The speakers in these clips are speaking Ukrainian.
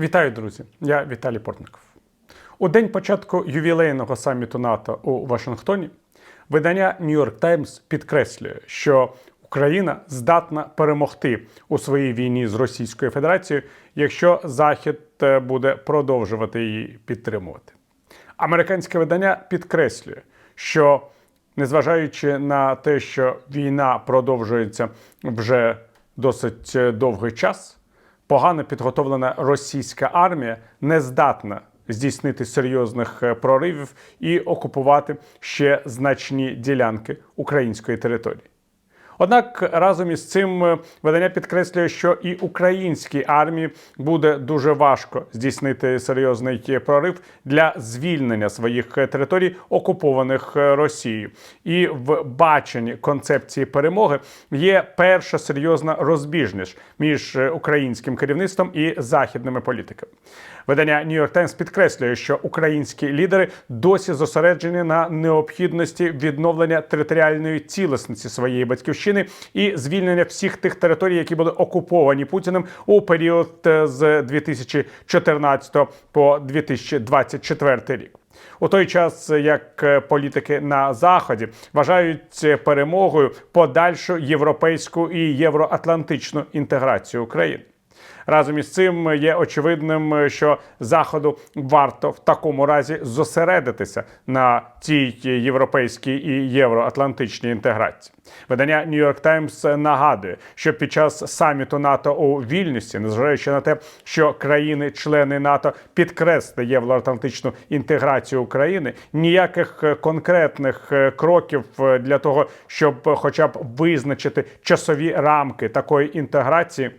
Вітаю, друзі! Я Віталій Портников. У день початку ювілейного саміту НАТО у Вашингтоні видання New York Times підкреслює, що Україна здатна перемогти у своїй війні з Російською Федерацією, якщо Захід е, буде продовжувати її підтримувати. Американське видання підкреслює, що незважаючи на те, що війна продовжується вже досить е, довгий час, погано підготовлена російська армія не здатна здійснити серйозних е, проривів і окупувати ще значні ділянки української території. Однак разом із цим е, видання підкреслює, що і українській армії буде дуже важко здійснити серйозний е, прорив для звільнення своїх е, територій, окупованих Росією. І в баченні концепції перемоги є перша серйозна розбіжність між українським керівництвом і західними політиками. Видання New York Times підкреслює, що українські лідери досі зосереджені на необхідності відновлення територіальної цілісності своєї батьківщини і звільнення всіх тих територій, які були окуповані Путіним у період е, з 2014 по 2024 рік. У той час, як е, політики на заході вважають перемогою подальшу європейську і євроатлантичну інтеграцію України. Разом із цим є очевидним, що заходу варто в такому разі зосередитися на цій європейській і євроатлантичній інтеграції. Видання New York Times нагадує, що під час саміту НАТО у Вільнюсі, незважаючи на те, що країни-члени НАТО підкресли євроатлантичну інтеграцію України, ніяких конкретних кроків для того, щоб, хоча б визначити часові рамки такої інтеграції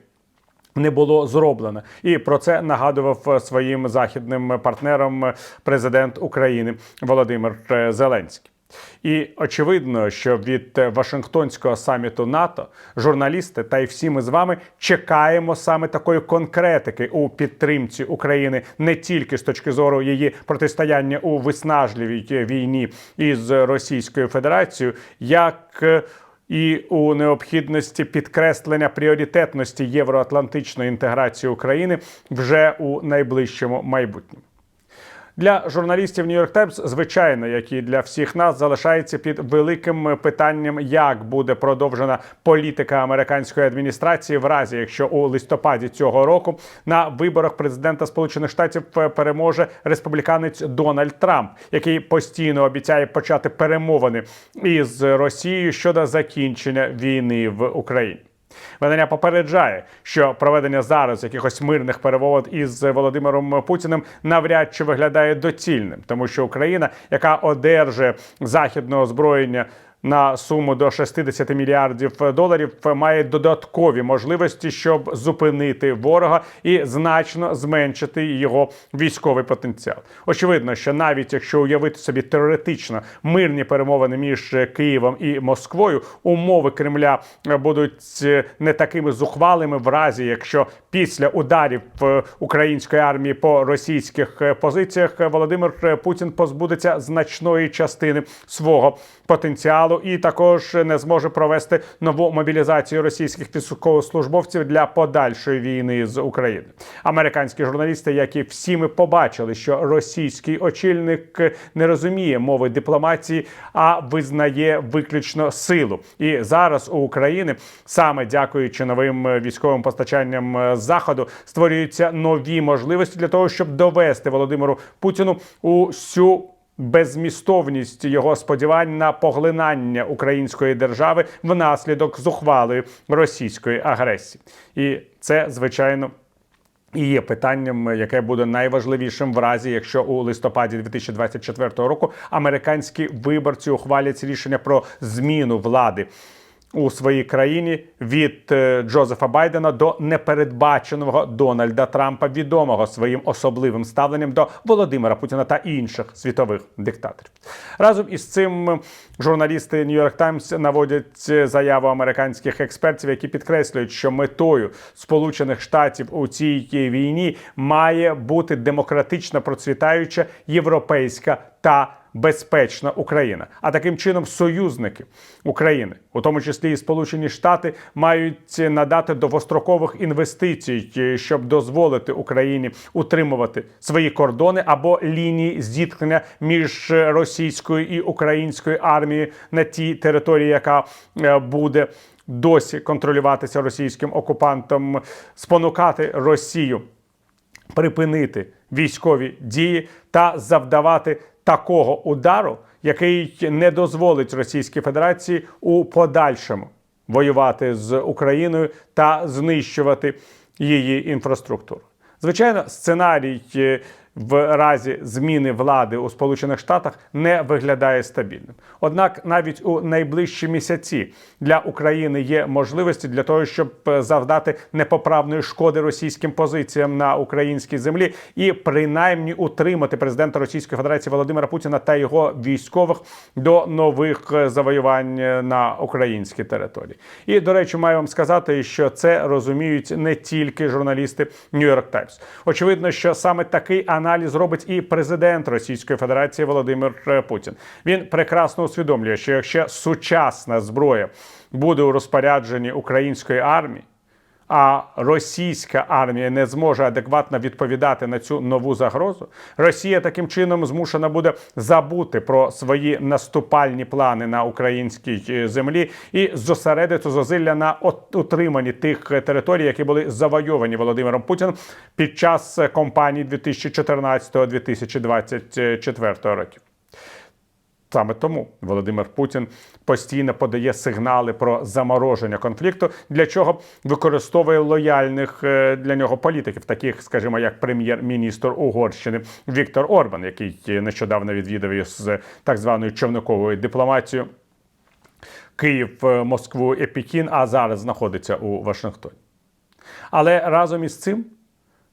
не було зроблено, і про це нагадував своїм західним партнерам президент України Володимир е, Зеленський. І очевидно, що від Вашингтонського саміту НАТО журналісти та й всі ми з вами чекаємо саме такої конкретики у підтримці України не тільки з точки зору її протистояння у виснажливій війні із Російською Федерацією, як і у необхідності підкреслення пріоритетності євроатлантичної інтеграції України вже у найближчому майбутньому. Для журналістів York Times, звичайно, як і для всіх нас, залишається під великим питанням, як буде продовжена політика американської адміністрації, в разі якщо у листопаді цього року на виборах президента Сполучених Штатів переможе республіканець Дональд Трамп, який постійно обіцяє почати перемовини із Росією щодо закінчення війни в Україні. Видання попереджає, що проведення зараз якихось мирних перемовин із Володимиром Путіним навряд чи виглядає доцільним, тому що Україна, яка одержує західне озброєння. На суму до 60 мільярдів доларів має додаткові можливості, щоб зупинити ворога і значно зменшити його військовий потенціал. Очевидно, що навіть якщо уявити собі теоретично мирні перемовини між Києвом і Москвою, умови Кремля будуть не такими зухвалими, в разі якщо після ударів української армії по російських позиціях Володимир Путін позбудеться значної частини свого потенціалу і також не зможе провести нову мобілізацію російських військовослужбовців для подальшої війни з Україною. Американські журналісти, як і всі ми побачили, що російський очільник не розуміє мови дипломатії, а визнає виключно силу. І зараз у України саме дякуючи новим військовим постачанням заходу створюються нові можливості для того, щоб довести Володимиру Путіну усю безмістовність його сподівань на поглинання української держави внаслідок зухвалої російської агресії, і це звичайно. І є питанням, яке буде найважливішим в разі, якщо у листопаді 2024 року американські виборці ухвалять рішення про зміну влади у своїй країні від е, Джозефа Байдена до непередбаченого Дональда Трампа, відомого своїм особливим ставленням до Володимира Путіна та інших світових диктаторів. Разом із цим журналісти York Times наводять заяву американських експертів, які підкреслюють, що метою Сполучених Штатів у цій війні має бути демократично процвітаюча європейська та безпечна Україна. А таким чином союзники України, у тому числі і Сполучені Штати, мають надати довгострокових інвестицій, е, щоб дозволити Україні утримувати свої кордони або лінії зіткнення між російською і українською армією на тій території, яка е, буде досі контролюватися російським окупантом, спонукати Росію припинити військові дії та завдавати такого удару, який не дозволить Російській Федерації у подальшому воювати з Україною та знищувати її інфраструктуру. Звичайно, сценарій е, в разі зміни влади у Сполучених Штатах не виглядає стабільним. Однак, навіть у найближчі місяці для України є можливості для того, щоб е, завдати непоправної шкоди російським позиціям на українській землі і принаймні утримати президента Російської Федерації Володимира Путіна та його військових до нових е, завоювань е, на українській території. І до речі, маю вам сказати, що це розуміють не тільки журналісти New York Times. Очевидно, що саме такий аналіз робить і президент Російської Федерації Володимир е, Путін. Він прекрасно усвідомлює, що якщо сучасна зброя буде у розпорядженні української армії. А російська армія не зможе адекватно відповідати на цю нову загрозу. Росія таким чином змушена буде забути про свої наступальні плани на українській е, землі і зосередити зозилля на утриманні тих територій, які були завойовані Володимиром Путіним під час е, кампанії 2014-2024 років. Саме тому Володимир Путін постійно подає сигнали про замороження конфлікту, для чого використовує лояльних е, для нього політиків, таких, скажімо, як прем'єр-міністр Угорщини Віктор Орбан, який нещодавно відвідав із так званою човниковою дипломатією Київ, е, Москву і Пекін, а зараз знаходиться у Вашингтоні. Але разом із цим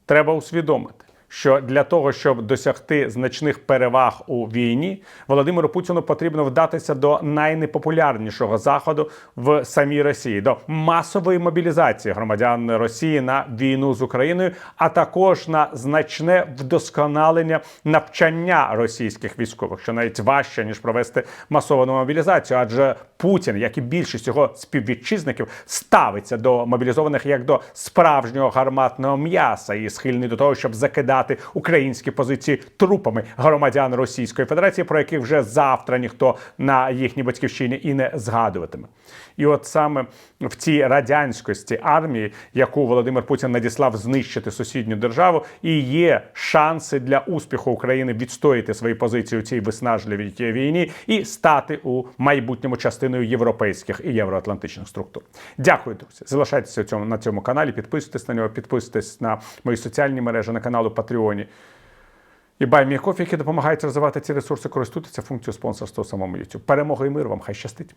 треба усвідомити, що для того, щоб досягти значних переваг у війні, Володимиру Путіну потрібно вдатися до найнепопулярнішого заходу в самій Росії, до масової мобілізації громадян Росії на війну з Україною, а також на значне вдосконалення навчання російських військових, що навіть важче ніж провести масовану мобілізацію, адже Путін, як і більшість його співвітчизників, ставиться до мобілізованих як до справжнього гарматного м'яса і схильний до того, щоб закидати українські позиції трупами громадян Російської Федерації, про яких вже завтра ніхто на їхній батьківщині і не згадуватиме. І от саме в цій радянськості армії, яку Володимир Путін надіслав знищити сусідню державу, і є шанси для успіху України відстояти свої позиції у цій виснажливій війні і стати у майбутньому частиною європейських і євроатлантичних структур. Дякую, друзі. Залишайтеся на цьому каналі, підписуйтесь на нього, підписуйтесь на мої соціальні мережі на каналу Патреоні. І BuyMeCoffee, які допомагають розвивати ці ресурси, користуйтеся функцією спонсорства самому YouTube. Перемоги і мир вам, хай щастить!